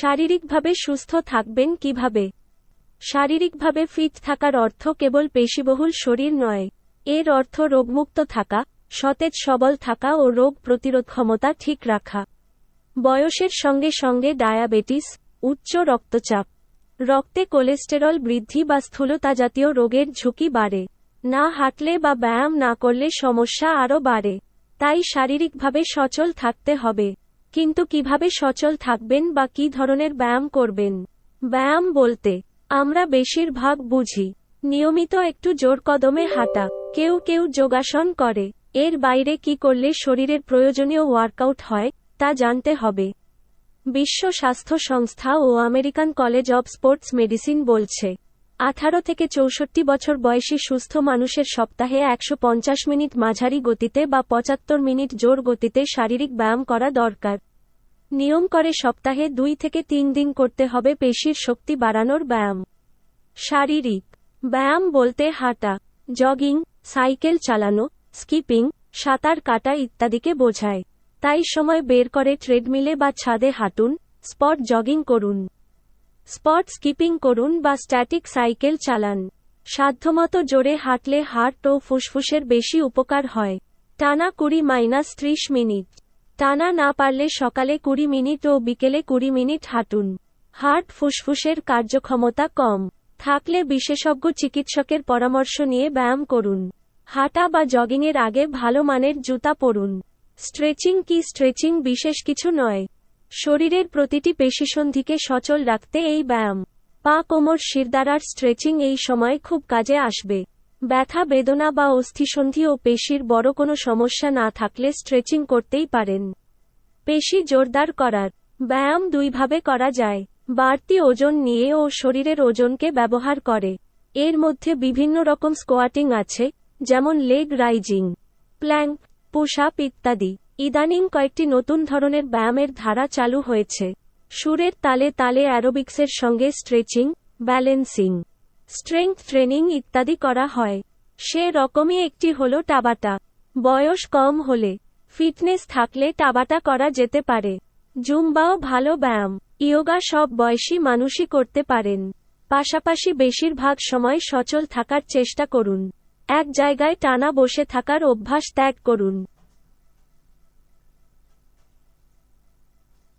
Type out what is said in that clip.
শারীরিকভাবে সুস্থ থাকবেন কীভাবে? শারীরিকভাবে ফিট থাকার অর্থ কেবল পেশিবহুল শরীর নয়, এর অর্থ রোগমুক্ত থাকা, সতেজ সবল থাকা ও রোগ প্রতিরোধ ক্ষমতা ঠিক রাখা। বয়সের সঙ্গে সঙ্গে ডায়াবেটিস, উচ্চ রক্তচাপ, রক্তে কোলেস্টেরল বৃদ্ধি বা স্থূলতা জাতীয় রোগের ঝুঁকি বাড়ে। না হাঁটলে বা ব্যায়াম না করলে সমস্যা আরও বাড়ে, তাই শারীরিকভাবে সচল থাকতে হবে। কিন্তু কীভাবে সচল থাকবেন বা কী ধরনের ব্যায়াম করবেন? ব্যায়াম বলতে, আমরা বেশিরভাগ বুঝি, নিয়মিত একটু জোর কদমে হাঁটা, কেউ কেউ যোগাসন করে, এর বাইরে কি করলে শরীরের প্রয়োজনীয় ওয়ার্কআউট হয়, তা জানতে হবে। বিশ্ব স্বাস্থ্য সংস্থা ও American college of sports medicine বলছে, আঠারো থেকে চৌষট্টি বছর বয়সী সুস্থ মানুষের সপ্তাহে একশো পঞ্চাশ মিনিট মাঝারি গতিতে বা পঁচাত্তর মিনিট জোর গতিতে শারীরিক ব্যায়াম করা দরকার। নিয়ম করে সপ্তাহে দুই থেকে তিন দিন করতে হবে পেশির শক্তি বাড়ানোর ব্যায়াম। শারীরিক ব্যায়াম বলতে হাঁটা, জগিং, সাইকেল চালানো, স্কিপিং, সাঁতার কাটা ইত্যাদিকে বোঝায়। তাই সময় বের করে ট্রেডমিলে বা ছাদে হাঁটুন, স্পট জগিং করুন, স্পট স্কিপিং করুন বা স্ট্যাটিক সাইকেল চালান। সাধ্যমতো জোরে হাঁটলে হার্ট ও ফুসফুসের বেশি উপকার হয়। টানা কুড়ি মাইনাস ত্রিশ মিনিট। টানা না পারলে সকালে কুড়ি মিনিট ও বিকেলে কুড়ি মিনিট হাঁটুন। হার্ট ফুসফুসের কার্যক্ষমতা কম। থাকলে বিশেষজ্ঞ চিকিৎসকের পরামর্শ নিয়ে ব্যায়াম করুন। হাঁটা বা জগিংয়ের আগে ভালো মানের জুতা পরুন। স্ট্রেচিং কি স্ট্রেচিং বিশেষ কিছু নয়। শরীরের প্রতিটি পেশিসন্ধিকে সচল রাখতে এই ব্যায়াম। পা কোমর শিরদারার স্ট্রেচিং এই সময় খুব কাজে আসবে। ব্যথা, বেদনা বা অস্থিসন্ধি ও পেশির বড় কোনো সমস্যা না থাকলে স্ট্রেচিং করতেই পারেন। পেশি জোরদার করার ব্যায়াম দুইভাবে করা যায়। বাড়তি ওজন নিয়ে ও শরীরের ওজনকে ব্যবহার করে। এর মধ্যে বিভিন্ন রকম স্কোয়াটিং আছে, যেমন leg raising plank push up ইত্যাদি। ইদানিং কয়েকটি নতুন ধরনের ব্যায়ামের ধারা চালু হয়েছে। সুরের তালে তালে অ্যারোবিক্সের সঙ্গে স্ট্রেচিং ব্যালেন্সিং স্ট্রেংথ ট্রেনিং ইত্যাদি করা হয়। সে রকমই একটি হল টাবাটা। বয়স কম হলে ফিটনেস থাকলে টাবাটা করা যেতে পারে। জুম্বাও ভালো ব্যায়াম। ইয়োগা সব বয়সী মানুষই করতে পারেন। পাশাপাশি বেশিরভাগ সময় সচল থাকার চেষ্টা করুন। এক জায়গায় টানা বসে থাকার অভ্যাস ত্যাগ করুন।